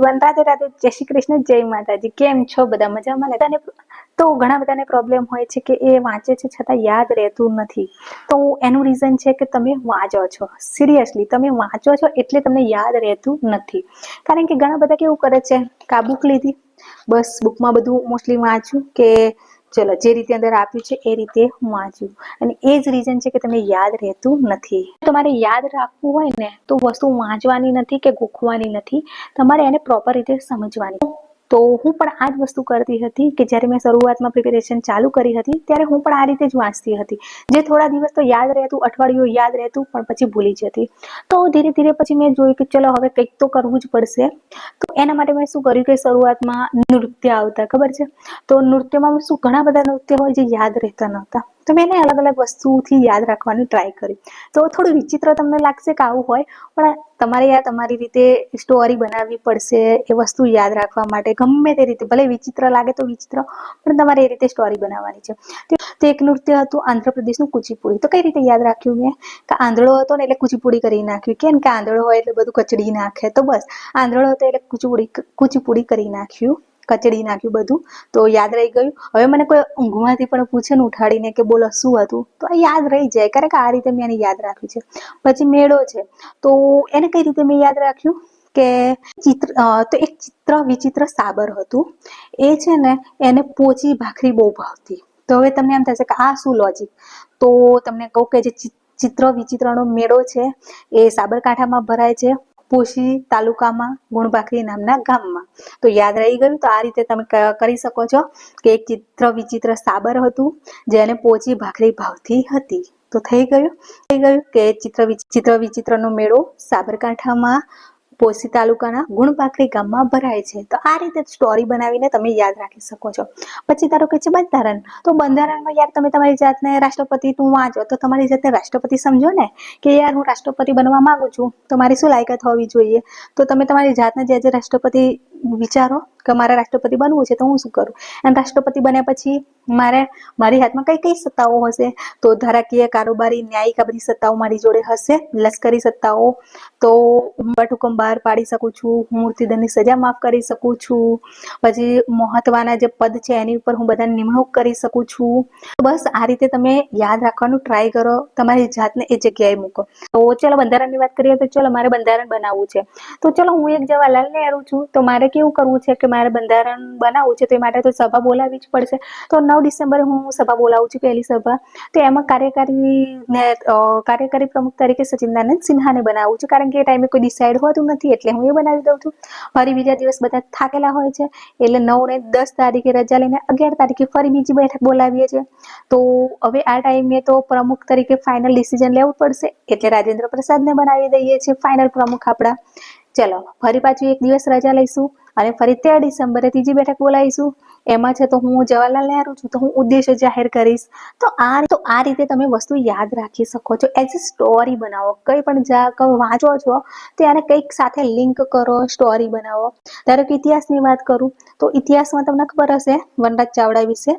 Everyone Radhe Radhe, જય શ્રી કૃષ્ણ, જય માતાજી. કેમ છો બધા મજામાં? બધાને તો ઘણા બધાને પ્રોબ્લેમ હોય છે કે એ વાંચે છે છતાં યાદ રહેતું નથી. તો એનું રીઝન છે કે તમે વાંચો છો. સિરિયસલી તમે વાંચો છો એટલે તમને યાદ રહેતું નથી. કારણ કે ઘણા બધા કેવું કરે છે કે લીધી. બસ બુકમાં બધું મોસ્ટલી વાંચ્યું કે ચલો, જે રીતે અંદર આપ્યું છે, એ રીતે હું વાંચ્યું અને એ જ રીઝન છે કે તમને યાદ રહેતું નથી. તમારે યાદ રાખવું હોય ને, તો વસ્તુ વાંચવાની નથી કે ગોખવાની નથી. તમારે એને પ્રોપર રીતે સમજવાની. તો હું પણ આ જ વસ્તુ કરતી હતી કે જ્યારે મેં શરૂઆતમાં પ્રિપેરેશન ચાલુ કરી હતી, ત્યારે હું પણ આ રીતે જ વાંચતી હતી. જે થોડા દિવસ તો યાદ રહેતું, અઠવાડિયું યાદ રહેતું, પણ પછી ભૂલી જતી. તો ધીરે ધીરે પછી મેં જોયું કે ચલો, હવે કંઈક તો કરવું જ પડશે. એના માટે મેં શું કર્યું કે શરૂઆતમાં નૃત્ય આવતા, ખબર છે? તો નૃત્યમાં શું ઘણા બધા નૃત્ય હોય જે યાદ રહેતા નહોતા. તો મેં એને અલગ અલગ વસ્તુથી યાદ રાખવાની ટ્રાય કરી તો થોડું વિચિત્ર તમને લાગશે કે આવું હોય, પણ તમારે યાર તમારી રીતે સ્ટોરી બનાવવી પડશે, એ વસ્તુ યાદ રાખવા માટે, ગમે તે રીતે, ભલે વિચિત્ર લાગે તો વિચિત્ર, પણ તમારે એ રીતે સ્ટોરી બનાવવાની છે. તો એક નૃત્ય હતું આંધ્રપ્રદેશનું કુચીપુડી. તો કઈ રીતે યાદ રાખ્યું મેં? કે આંધળો હતો ને એટલે કુચીપુડી કરી નાખ્યું. કેમ કે આંધળો હોય એટલે બધું કચડી નાખે. તો બસ, આંધળો હતો એટલે કુચીપુડી કુચીપુડી કરી નાખ્યું, કચડી નાખ્યું બધું. તો યાદ રહી ગયું? હવે મને કોઈ ઊંઘમાંથી પણ પૂછે ને ઉઠાડીને કે બોલો, શું હતું? તો આ યાદ રહી જાય. કારણ કે આ રીતે મેં એને યાદ રાખ્યું છે. પછી મેળો છે. તો એને કઈ રીતે મેં યાદ રાખ્યું? કે ચિત્ર તો એક ચિત્ર, વિચિત્ર સાબર હતું. એ છે ને, એને પોચી ભાખરી બહુ ભાવતી. તો હવે તમને એમ થશે કે આ શું લોજિક તો તમને કહું કે જે ચિત્ર વિચિત્રનો મેળો છે, એ સાબરકાંઠામાં ભરાય છે. પોશી તાલુકામાં ગુણભાખરી નામના ગામમાં. તો યાદ રહી ગયું? તો આ રીતે તમે કરી શકો છો કે એક ચિત્ર વિચિત્ર સાબર હતું, જેને પોચી ભાખરી ભાવતી હતી. તો થઈ ગયું? થઈ ગયું કે ચિત્ર વિચિત્ર વિચિત્રનો મેળો સાબરકાંઠામાં પોસી તાલુકાના ગુણપાખરી ગામમાં ભરાય છે. તો આ રીતે સ્ટોરી બનાવીને તમે યાદ રાખી શકો છો. પછી તારો કે છે બંધારણ. તો બંધારણમાં યાર તમે તમારી જાતને રાષ્ટ્રપતિ તું વાંચો. તો તમારી જાતને રાષ્ટ્રપતિ સમજો ને કે યાર હું રાષ્ટ્રપતિ બનવા માંગુ છું. તો મારી શું લાયકાત હોવી જોઈએ? તો તમે તમારી જાતને જે જે રાષ્ટ્રપતિ વિચારો કે મારે રાષ્ટ્રપતિ બનવું છે તો હું શું કરું? અને રાષ્ટ્રપતિ બન્યા પછી મારે, મારી હાથમાં કઈ કઈ સત્તાઓ હશે? તો ધારાકીય કારોબારી, ન્યાયિક આ બધી સત્તાઓ મારી જોડે હશે? લશ્કરી સત્તાઓ? તો વટ હુકમ બહાર પાડી શકું છું હું મૃત્યુદંડની સજા માફ કરી શકું છું, પછી મહત્વના જે પદ છે એની ઉપર હું બધાને નિમણૂક કરી શકું છું. બસ આ રીતે તમે યાદ રાખવાનું ટ્રાય કરો, તમારી જાતને એ જગ્યાએ મૂકો. તો ચલો બંધારણની વાત કરીએ તો ચલો મારે બંધારણ બનાવવું છે. તો ચલો હું એક જવાહરલાલ નહેરુ છું, તો મારે કેવું કરવું છે કે મારે બંધારણ બનાવવું છે તો એ માટે તો સભા બોલાવવી જ પડશે. તો નવ ડિસેમ્બરે હું સભા બોલાવું છું પહેલી સભા. તો એમાં કાર્યકારી કાર્યકારી પ્રમુખ તરીકે સચિદાનંદ સિન્હાને બનાવું છું. કારણ કે એ ટાઈમે કોઈ ડિસાઇડ હોતું નથી એટલે હું એ બનાવી દઉં છું. ફરી બીજા દિવસ બધા થાકેલા હોય છે. એટલે નવ ને દસ તારીખે રજા લઈને અગિયાર તારીખે ફરી બીજી બેઠક બોલાવીએ છીએ. તો હવે આ ટાઈમે તો પ્રમુખ તરીકે ફાઇનલ ડિસિઝન લેવું પડશે. એટલે રાજેન્દ્ર પ્રસાદને બનાવી દઈએ છીએ ફાઇનલ પ્રમુખ આપણા. ચલો, ફરી પાછું એક દિવસ રજા લઈશું અને ફરી તેર ડિસેમ્બરે ત્રીજી બેઠક બોલાવીશું. એમાં છે તો હું જવાહરલાલ નહેરુ છું, તો હું ઉદ્દેશ્ય જાહેર કરીશ. તો આ તો આ રીતે તમે વસ્તુ યાદ રાખી શકો છો. એઝ એ સ્ટોરી બનાવો, કંઈ પણ જા વાંચો છો તો એને કંઈક સાથે લિંક કરો સ્ટોરી બનાવો. ધારો કે ઇતિહાસની વાત કરું, તો ઇતિહાસમાં તમને ખબર હશે વનરાજ ચાવડા વિશે.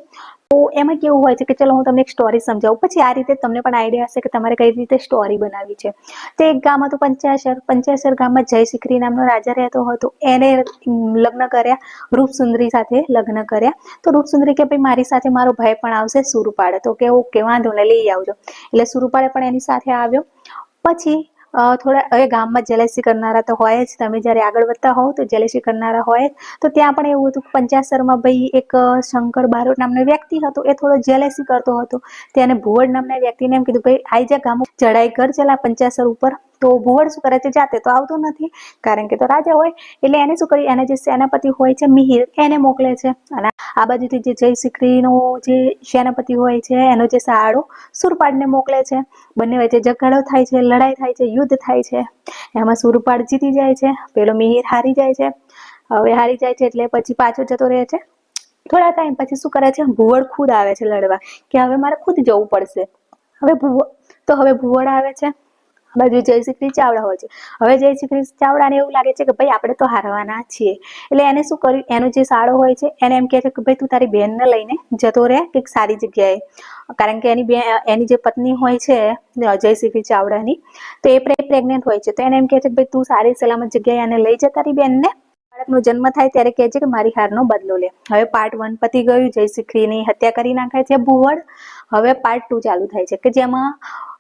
તો એમાં કેવું હોય છે કે ચલો હું તમને એક સ્ટોરી સમજાવું. પછી આ રીતે તમને પણ આઈડિયા હશે કે તમારે કઈ રીતે સ્ટોરી બનાવી છે. તો એક ગામ હતું પંચાસર પંચાસર ગામમાં જય શિખરી નામનો રાજા રહેતો હતો. એને લગ્ન કર્યા. રૂપસુંદરી સાથે લગ્ન કર્યા. તો રૂપસુંદરી કે ભાઈ મારી સાથે મારો ભાઈ પણ આવશે, સુરપાળે. તો કે ઓકે, વાંધો ને લઈ આવજો. એટલે સુરપાળે પણ એની સાથે આવ્યો. પછી થોડા, હવે ગામમાં જેલેસી કરનારા તો હોય જ. તમે જ્યારે આગળ વધતા હોવ તો જેલેસી કરનારા હોય તો ત્યાં પણ એવું હતું પંચાસરમાં ભાઈ એક શંકર બારોટ નામનો વ્યક્તિ હતો. એ થોડો જેલેસી કરતો હતો. તેને ભુવડ નામના વ્યક્તિને એમ કીધું, ભાઈ, આઈ જા ગામ ચડાઈ કર, ચલા પંચાસર ઉપર. તો ભુવડ શું કરે છે? જાતે તો આવતો નથી. કારણ કે તો રાજા હોય. એટલે એને શું કર્યું? એને જે સેનાપતિ હોય છે, મિહિર, એને મોકલે છે. અને આ બાજુથી જે જય સિકરીનો જે સેનાપતિ હોય છે, એનો જે સાળો સુરપાડને મોકલે છે. બંને વચ્ચે ઝઘડો થાય છે, લડાઈ થાય છે, યુદ્ધ થાય છે. એમાં સુરપાડ જીતી જાય છે, પેલો મિહિર હારી જાય છે. હવે હારી જાય છે એટલે પછી પાછો જતો રહે છે. થોડા ટાઈમ પછી શું કરે છે? ભુવડ ખુદ આવે છે લડવા, કે હવે મારે ખુદ જવું પડશે. હવે ભુવ, તો હવે ભુવડ આવે છે. બાજુ જયશ્રી ચાવડા હોય છે. હવે જયશ્રી ચાવડાને એવું લાગે છે કે ભાઈ, આપણે તો હારવાના છીએ. એટલે એને શું કર્યું? એનો જે સાળો હોય છે, એને એમ કહે છે કે ભાઈ, તું તારી બહેનને લઈને જતો રહે, કંઈક સારી જગ્યાએ. કારણ કે એની એની જે પત્ની હોય છે જયશ્રી ચાવડાની, તો એ પ્રેગ્નેન્ટ હોય છે. તો એને એમ કહે છે કે ભાઈ, તું સારી સલામત જગ્યાએ એને લઈ જતા તારી બહેનને. બાળકનો જન્મ થાય ત્યારે કહે છે કે, મારી હારનો બદલો લે. હવે પાર્ટ વન પતી ગયું. જય શ્રીની હત્યા કરી નાખે છે ભુવડ. હવે પાર્ટ ટુ ચાલુ થાય છે કે જેમાં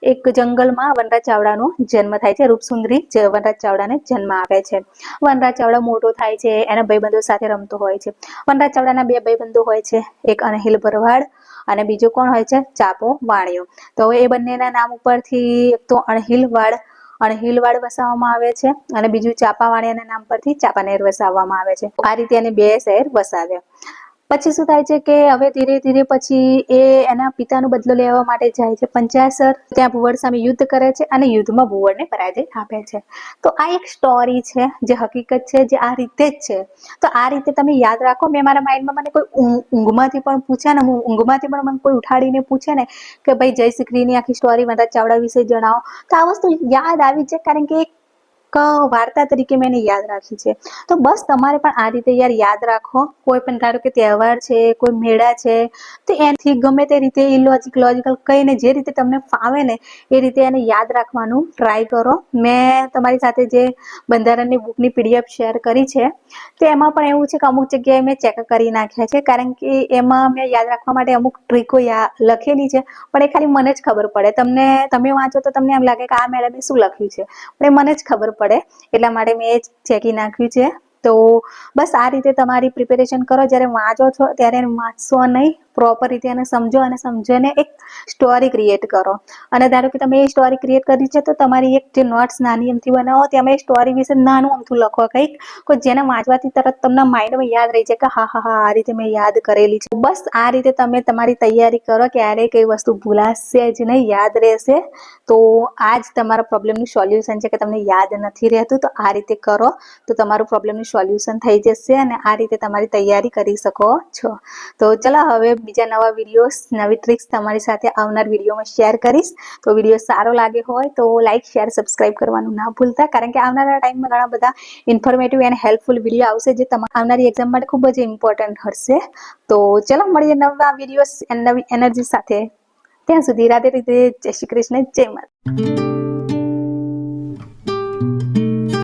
એક જંગલમાં વનરાજ ચાવડાનો જન્મ થાય છે. રૂપસુંદરી વનરાજ ચાવડાને જન્મ આવે છે. વનરાજ ચાવડા મોટો થાય છે. એના ભાઈબંધો સાથે રમતો હોય છે. વનરાજ ચાવડાના બે ભાઈબંધો હોય છે. એક અનહિલ ભરવાડ અને બીજો કોણ હોય છે? ચાપો વાણિયો. તો એ બંનેના નામ ઉપરથી એક તો અણહિલ અણહિલવાડ અણહિલવાડ વસાવવામાં આવે છે અને બીજું ચાપાવાણિયાના નામ પરથી ચાપાનેર વસાવવામાં આવે છે. આ રીતે એને બે શહેર વસાવ્યા. પછી શું થાય છે કે હવે ધીરે ધીરે પછી એ એના પિતાનો બદલો લેવા માટે જાય છે પંચાસર ત્યાં ભુવડ સામે યુદ્ધ કરે છે અને યુદ્ધમાં ભુવડને પરાજય આપે છે. તો આ એક સ્ટોરી છે જે હકીકત છે જે આ રીતે જ છે. તો આ રીતે તમે યાદ રાખો, મેં મારા માઇન્ડમાં મને કોઈ ઊંઘ- ઊંઘમાંથી પણ પૂછે ને, હું ઊંઘમાંથી પણ મને કોઈ ઉઠાડીને પૂછે ને કે ભાઈ જય શ્રીની આખી સ્ટોરી મધા ચાવડા વિશે જણાવો. તો આ વસ્તુ યાદ આવી છે કારણ કે એક વાર્તા તરીકે મેં એને યાદ રાખી છે. તો બસ તમારે પણ આ રીતે યાર યાદ રાખો. કોઈ પણ ધારો કે તહેવાર છે, કોઈ મેળા છે, તો એનાથી ગમે તે રીતે ઇલોજિક લોજિકલ કહીને જે રીતે તમને ફાવે ને એ રીતે એને યાદ રાખવાનું ટ્રાય કરો. મેં તમારી સાથે જે બંધારણની બુકની પીડીએફ શેર કરી છે, તો એમાં પણ એવું છે કે અમુક જગ્યાએ મેં ચેક કરી નાખ્યા છે. કારણ કે એમાં મેં યાદ રાખવા માટે અમુક ટ્રીકો લખેલી છે, પણ એ ખાલી મને જ ખબર પડે. તમને, તમે વાંચો તો તમને એમ લાગે કે આ મેડમે શું લખ્યું છે? પણ એ મને જ ખબર પડે. એટલા માટે મેં એ ચેકી નાખ્યું છે. તો બસ આ રીતે તમારી પ્રિપેરેશન કરો. જ્યારે વાંચો છો, ત્યારે વાંચશો નહીં. પ્રોપર રીતે એને સમજો અને સમજીને એક સ્ટોરી ક્રિએટ કરો. અને ધારો કે તમે એ સ્ટોરી ક્રિએટ કરી છે, તો તમારી એક જે નોટ્સ નાની એમથી બનાવો તેમાં એ સ્ટોરી વિશે નાનું અમથું લખો કંઈક કે જેને વાંચવાથી તરત તમને માઇન્ડમાં યાદ રહી જાય કે હા હા હા, આ રીતે મેં યાદ કરેલી છે. બસ આ રીતે તમે તમારી તૈયારી કરો ક્યારેય કઈ વસ્તુ ભૂલાશે જ નહીં, યાદ રહેશે. તો આ જ તમારા પ્રોબ્લેમનું સોલ્યુશન છે કે તમને યાદ નથી રહેતું, તો આ રીતે કરો. તો તમારું પ્રોબ્લેમનું સોલ્યુશન થઈ જશે અને આ રીતે તમારી તૈયારી કરી શકો છો. તો ચલો હવે બીજા નવા વીડિયો નવી ટ્રિક્સ તમારી સાથે આવનાર વિડીયોમાં શેર કરીશ. તો વીડિયો સારો લાગે હોય તો લાઇક શેર સબસ્ક્રાઇબ કરવાનું ના ભૂલતા. કારણ કે આવનારા ટાઈમમાં ઘણા બધા ઇન્ફોર્મેટિવ એન્ડ હેલ્પફુલ વીડિયો આવશે જે તમારી આવનારી એક્ઝામ માટે ખૂબ જ ઇમ્પોર્ટન્ટ હશે. તો ચલો મળીએ નવા વીડિયો નવી એનર્જી સાથે. ત્યાં સુધી રાધે રીતે જય શ્રી કૃષ્ણ, જય માતા